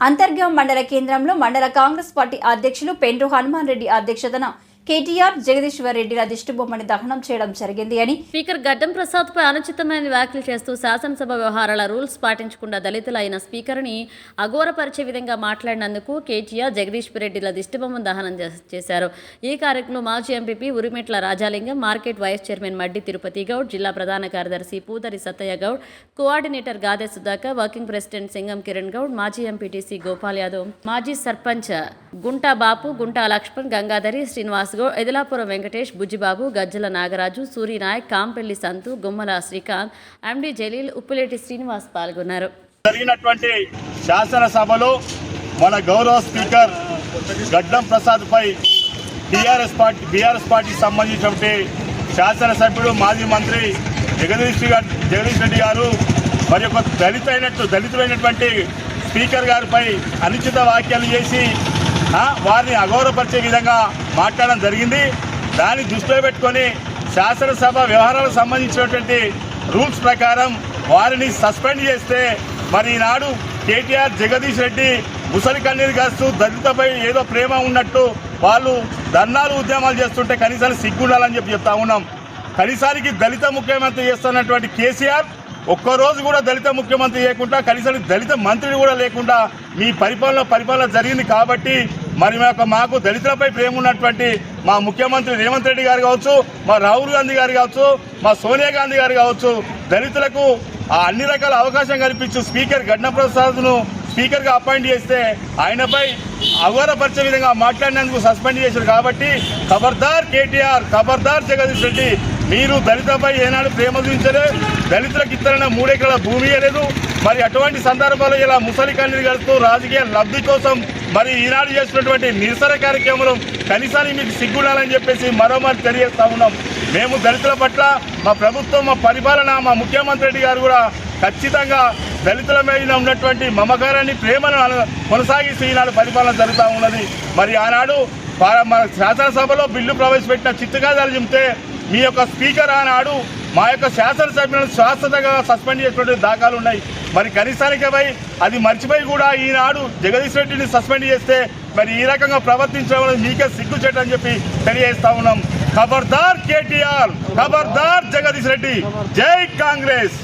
అంతర్గం మండల కేంద్రంలో మండల కాంగ్రెస్ పార్టీ అధ్యక్షులు పెండ్రు హనుమాన్ రెడ్డి అధ్యక్షతన కేటీఆర్ జగదీశ్వర్ రెడ్డిల దిష్టిబొమ్మని దహనం చేయడం జరిగింది అని. స్పీకర్ గడ్డం ప్రసాద్ పై అనుచితమైన వ్యాఖ్యలు చేస్తూ శాసనసభ వ్యవహారాల రూల్స్ పాటించకుండా దళితులు అయిన స్పీకర్ని అఘోరపరిచే విధంగా మాట్లాడినందుకు కేటీఆర్ జగదీశ్వర్ రెడ్డిల దిష్టిబొమ్మను దహనం చేశారు. ఈ కార్యక్రమంలో మాజీ MPP Urimetla Rajalingam market vice chairman Maddi Tirupati Goud జిల్లా ప్రధాన కార్యదర్శి Pudari Sattaiah Goud coordinator Gade Sudhakar working president Singam Kiran Goud మాజీ ఎంపీటీసీ గోపాల్ యాదవ్ మాజీ సర్పంచ్ గుంటా బాపు గుంటా లక్ష్మణ్ గంగాధరి శ్రీనివాస్ గౌడ్ ఎదిలాపురం వెంకటేష్ బుజ్జిబాబు గజ్జల నాగరాజు సూర్యనాయక్ కాంపెల్లి సంతు గుమ్మల శ్రీకాంత్ ఎండి జలీల్ ఉప్పులేటి శ్రీనివాస్ పాల్గొన్నారు. జరిగినటువంటి శాసనసభలో మన గౌరవ స్పీకర్ గడ్డం ప్రసాద్ పై టీఆర్ఎస్ పార్టీ బీఆర్ఎస్ పార్టీకి సంబంధించినటువంటి శాసనసభ్యుడు మాజీ మంత్రి జగదీష్ గారు జగదీష్ రెడ్డి గారు మరి ఒక దళిత అయినట్టు దళితులైనటువంటి స్పీకర్ గారిపై అనుచిత వ్యాఖ్యలు చేసి వారిని అగౌరవపరిచే విధంగా మాట్లాడడం జరిగింది. దాన్ని దృష్టిలో పెట్టుకొని శాసనసభ వ్యవహారాలకు సంబంధించినటువంటి రూల్స్ ప్రకారం వారిని సస్పెండ్ చేస్తే మరి ఈనాడు కేటీఆర్ జగదీష్ రెడ్డి ముసలి కన్నీరు కాస్తూ దళితపై ఏదో ప్రేమ ఉన్నట్టు వాళ్ళు ధర్నాలు ఉద్యమాలు చేస్తుంటే కనీసానికి సిగ్గుండాలని చెప్పి చెప్తా ఉన్నాం. కనీసానికి దళిత ముఖ్యమంత్రి చేస్తున్నటువంటి కేసీఆర్ ఒక్కరోజు కూడా దళిత ముఖ్యమంత్రి చేయకుండా కనీసం దళిత మంత్రిని కూడా లేకుండా మీ పరిపాలన పరిపాలన జరిగింది కాబట్టి మరి మాకు మాకు దళితులపై ప్రేమ ఉన్నటువంటి మా ముఖ్యమంత్రి రేవంత్ రెడ్డి గారు కావచ్చు మా రాహుల్ గాంధీ గారు కావచ్చు మా సోనియా గాంధీ గారు కావచ్చు దళితులకు ఆ అన్ని రకాల అవకాశం కల్పించు స్పీకర్ గడ్న ప్రసాద్ను స్పీకర్గా అపాయింట్ చేస్తే ఆయనపై అవగాహనపరిచే విధంగా మాట్లాడినందుకు సస్పెండ్ చేశారు కాబట్టి ఖబర్దార్ కేటీఆర్ ఖబర్దార్ జగదీష్ రెడ్డి మీరు దళితపై ఏనాడు ప్రేమ చూపించలే. దళితులకు ఇతరైన మూడెకరాల భూమి లేదు మరి అటువంటి సందర్భాల్లో ఇలా ముసలి కన్నీరు కలుస్తూ రాజకీయ లబ్ధి కోసం మరి ఈనాడు చేసినటువంటి నిరసన కార్యక్రమంలో కనీసానికి మీకు సిగ్గుండాలని చెప్పేసి మరోమారి తెలియజేస్తా ఉన్నాం. మేము దళితుల పట్ల మా ప్రభుత్వం మా పరిపాలన మా ముఖ్యమంత్రి రెడ్డి గారు కూడా ఖచ్చితంగా దళితుల మీద ఉన్నటువంటి మమకారాన్ని ప్రేమను కొనసాగిస్తూ ఈనాడు పరిపాలన జరుగుతూ ఉన్నది. మరి ఆనాడు మన శాసనసభలో బిల్లు ప్రవేశపెట్టిన చిత్తగాదాలు చెబితే మీ యొక్క స్పీకర్ ఆనాడు మా యొక్క శాసనసభ్యులను శాశ్వతంగా సస్పెండ్ చేసినటువంటి దాఖలు ఉన్నాయి. మరి కనీసానికి అది మర్చిపోయి కూడా ఈనాడు జగదీష్ రెడ్డిని సస్పెండ్ చేస్తే మరి ఈ రకంగా ప్రవర్తించడం మీకే సిగ్గు అని చెప్పి తెలియజేస్తా ఉన్నాం. ఖబర్దార్ కేటీఆర్ ఖబర్దార్ జగదీష్ రెడ్డి. జై కాంగ్రెస్.